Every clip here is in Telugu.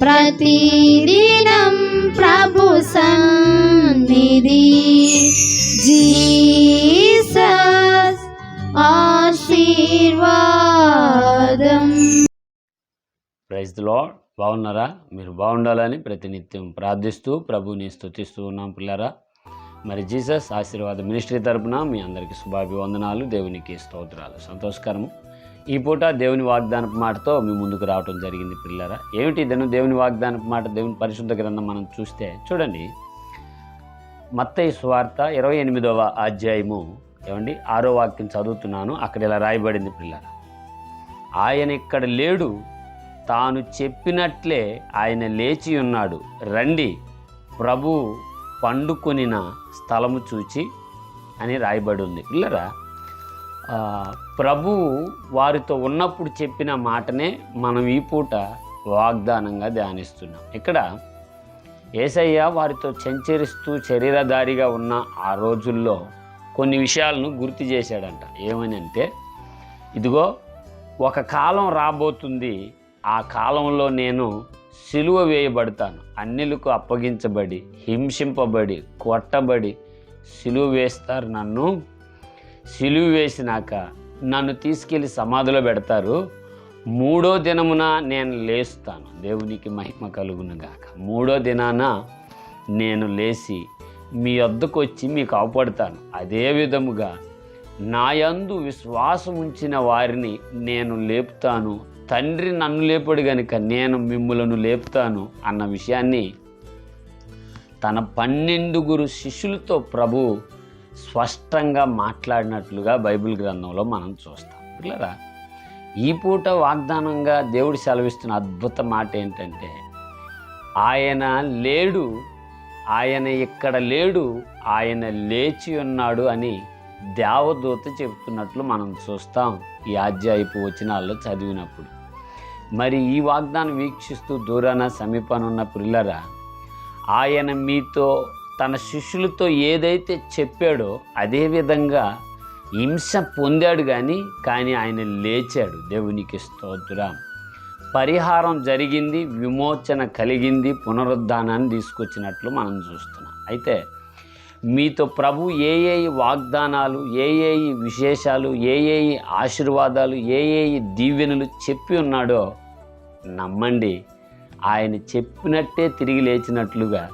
ప్రతిదినం ప్రభు సన్నిధి. జీసస్ ఆశీర్వాదం. Praise the Lord. బాగున్నారా? మీరు బాగుండాలని ప్రతినిత్యం ప్రార్థిస్తూ ప్రభుని స్థుతిస్తూ ఉన్నాం పిల్లరా. మరి జీసస్ ఆశీర్వాద మినిస్ట్రీ తరపున మీ అందరికీ శుభాభివందనాలు దేవునికి స్తోత్రాలు. సంతోషకరము. ఈ పూట దేవుని వాగ్దానపు మాటతో మీ ముందుకు రావటం జరిగింది పిల్లరా. ఏమిటి ఇదను? దేవుని వాగ్దానపు మాట దేవుని పరిశుద్ధ గ్రంథం మనం చూస్తే చూడండి. మత్తయి స్వార్త ఇరవై ఎనిమిదవ అధ్యాయము. ఏమండి? ఆరో వాక్యం చదువుతున్నాను. అక్కడ ఇలా రాయబడింది పిల్లరా. ఆయన ఇక్కడ లేడు. తాను చెప్పినట్లే ఆయన లేచి ఉన్నాడు. రండి ప్రభు పండుకొనిన స్థలము చూచి అని రాయబడి ఉంది. పిల్లరా ప్రభువు వారితో ఉన్నప్పుడు చెప్పిన మాటనే మనం ఈ పూట వాగ్దానంగా ధ్యానిస్తున్నాం. ఇక్కడ ఏసయ్య వారితో సంచరిస్తూ శరీరధారిగా ఉన్న ఆ రోజుల్లో కొన్ని విషయాలను గుర్తు చేశాడంట. ఏమని అంటే ఇదిగో ఒక కాలం రాబోతుంది ఆ కాలంలో నేను సిలువ వేయబడతాను. అన్నిలకు అప్పగించబడి హింసింపబడి కొట్టబడి సిలువ వేస్తారు నన్ను. సిలువు వేసినాక నన్ను తీసుకెళ్ళి సమాధిలో పెడతారు. మూడో దినమున నేను లేస్తాను. దేవునికి మహిమ కలుగునుగాక మూడో దినాన నేను లేచి మీ వద్దకు వచ్చి మీకు అవపడతాను అదే విధముగా నాయందు విశ్వాసం ఉంచిన వారిని నేను లేపుతాను. తండ్రి నన్ను లేపడు గనుక నేను మిమ్ములను లేపుతాను అన్న విషయాన్ని తన పన్నెండుగురు శిష్యులతో ప్రభు స్పష్టంగా మాట్లాడినట్లుగా బైబిల్ గ్రంథంలో మనం చూస్తాం. పిల్లరా ఈ పూట వాగ్దానంగా దేవుడు సెలవిస్తున్న అద్భుత మాట ఏంటంటే ఆయన లేడు ఆయన ఇక్కడ లేడు ఆయన లేచి ఉన్నాడు అని దేవదూత చెబుతున్నట్లు మనం చూస్తాం ఈ అధ్యాయపు వచనాల్లో చదివినప్పుడు. మరి ఈ వాగ్దానం వీక్షిస్తూ దూరాన సమీపాన ఉన్న పిల్లరా ఆయన మీతో తన శిష్యులతో ఏదైతే చెప్పాడో అదేవిధంగా హింస పొందాడు కానీ కానీ ఆయన లేచాడు. దేవునికి స్తోత్రం. పరిహారం జరిగింది విమోచన కలిగింది పునరుద్ధానాన్ని తీసుకొచ్చినట్లు మనం చూస్తున్నాం. అయితే మీతో ప్రభు ఏ ఏ వాగ్దానాలు ఏ ఏ విశేషాలు ఏ ఏ ఆశీర్వాదాలు ఏ ఏ దీవెనలు చెప్పి ఉన్నాడో నమ్మండి. ఆయన చెప్పినట్టే తిరిగి లేచినట్లుగా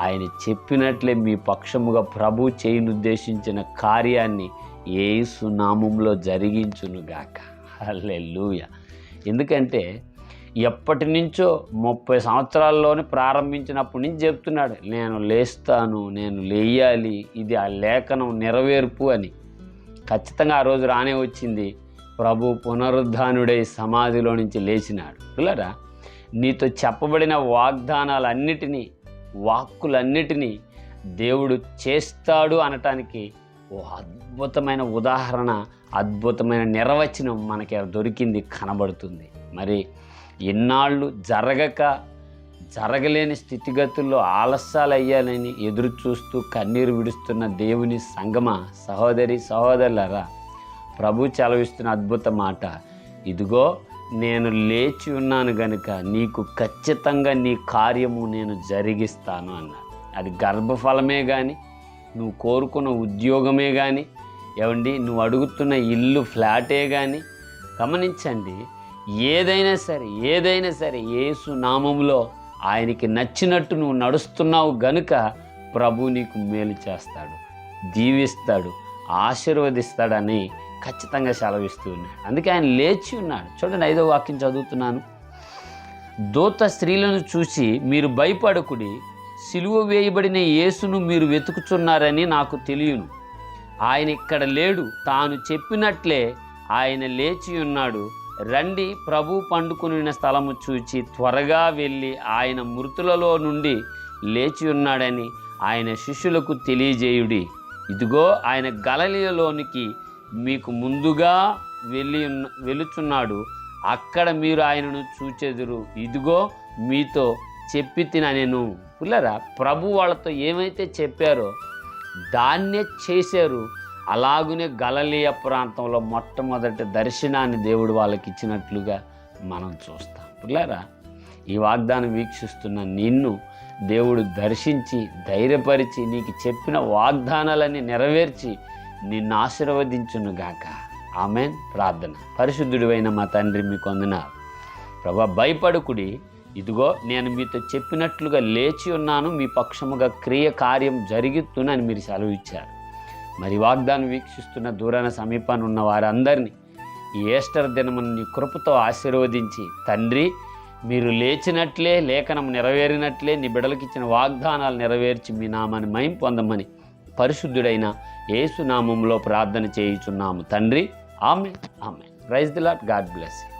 ఆయన చెప్పినట్లే మీ పక్షముగా ప్రభు చేయనుద్దేశించిన కార్యాన్ని ఏసు నామంలో జరిగించునుగాక హల్లెలూయ. ఎందుకంటే ఎప్పటి నుంచో ముప్పై సంవత్సరాల్లోనే ప్రారంభించినప్పటి నుంచి చెప్తున్నాడు నేను లేస్తాను నేను లేయాలి ఇది ఆ లేఖనం నెరవేర్పు అని. ఖచ్చితంగా ఆ రోజు రానే వచ్చింది. ప్రభు పునరుద్ధానుడై సమాధిలో నుంచి లేచినాడు. పిల్లరా నీతో చెప్పబడిన వాగ్దానాలన్నిటినీ వాక్కులన్నిటినీ దేవుడు చేస్తాడు అనటానికి ఓ అద్భుతమైన ఉదాహరణ అద్భుతమైన నిర్వచనం మనకి దొరికింది కనబడుతుంది. మరి ఎన్నాళ్ళు జరగక జరగలేని స్థితిగతుల్లో ఆలస్యాలు అయ్యాలని ఎదురు చూస్తూ కన్నీరు విడుస్తున్న దేవుని సంగమ సహోదరి సహోదరులరా ప్రభు చలవిస్తున్న అద్భుత మాట ఇదిగో నేను లేచి ఉన్నాను గనుక నీకు ఖచ్చితంగా నీ కార్యము నేను జరిగిస్తాను అన్నాడు. అది గర్భఫలమే కానీ నువ్వు కోరుకున్న ఉద్యోగమే కానీ ఏమండి నువ్వు అడుగుతున్న ఇల్లు ఫ్లాటే కానీ గమనించండి ఏదైనా సరే ఏదైనా సరే ఏసు నామంలో ఆయనకి నచ్చినట్టు నువ్వు నడుస్తున్నావు గనుక ప్రభు నీకు మేలు చేస్తాడు దీవిస్తాడు ఆశీర్వదిస్తాడని ఖచ్చితంగా సెలవిస్తూ ఉన్నాడు అందుకే ఆయన లేచి ఉన్నాడు. చూడండి ఐదో వాక్యం చదువుతున్నాను. దూత స్త్రీలను చూసి మీరు భయపడకుడి సిలువ వేయబడిన యేసును మీరు వెతుకుచున్నారని నాకు తెలియను. ఆయన ఇక్కడ లేడు. తాను చెప్పినట్లే ఆయన లేచి ఉన్నాడు. రండి ప్రభు పండుకుని స్థలము చూచి త్వరగా వెళ్ళి ఆయన మృతులలో నుండి లేచి ఉన్నాడని ఆయన శిష్యులకు తెలియజేయుడి. ఇదిగో ఆయన గలలియలోనికి మీకు ముందుగా వెళ్ళి ఉన్న వెలుచున్నాడు అక్కడ మీరు ఆయనను చూచెదురు. ఇదిగో మీతో చెప్పి తిన నేను. పిల్లరా ప్రభు వాళ్ళతో ఏమైతే చెప్పారో దాన్నే చేశారు. అలాగునే గలలియ ప్రాంతంలో మొట్టమొదటి దర్శనాన్ని దేవుడు వాళ్ళకి ఇచ్చినట్లుగా మనం చూస్తాం. పిల్లరా ఈ వాగ్దానం వీక్షిస్తున్న నిన్ను దేవుడు దర్శించి ధైర్యపరిచి నీకు చెప్పిన వాగ్దానాలన్నీ నెరవేర్చి నిన్ను ఆశీర్వదించునుగాక ఆమెన్. ప్రార్థన. పరిశుద్ధుడివైన మా తండ్రి మీకు వందనాలు. ప్రభా భయపడుకుడి. ఇదిగో నేను మీతో చెప్పినట్లుగా లేచి ఉన్నాను. మీ పక్షముగా క్రియ కార్యం జరుగుతుందని మీరు సెలవు ఇచ్చారు. మరి వాగ్దానం వీక్షిస్తున్న దూరాన సమీపాన్ని ఉన్న వారందరినీ ఈ ఈస్టర్ దినమును నీ కృపతో ఆశీర్వదించి తండ్రి మీరు లేచినట్లే లేఖనం నెరవేరినట్లే నీ బిడలకిచ్చిన వాగ్దానాలు నెరవేర్చి మీ నామాన్ని మయం పొందమని పరిశుద్ధుడైన యేసు నామంలో ప్రార్థన చేయుచున్నాము తండ్రి. ఆమె ఆమె praise the Lord God bless you.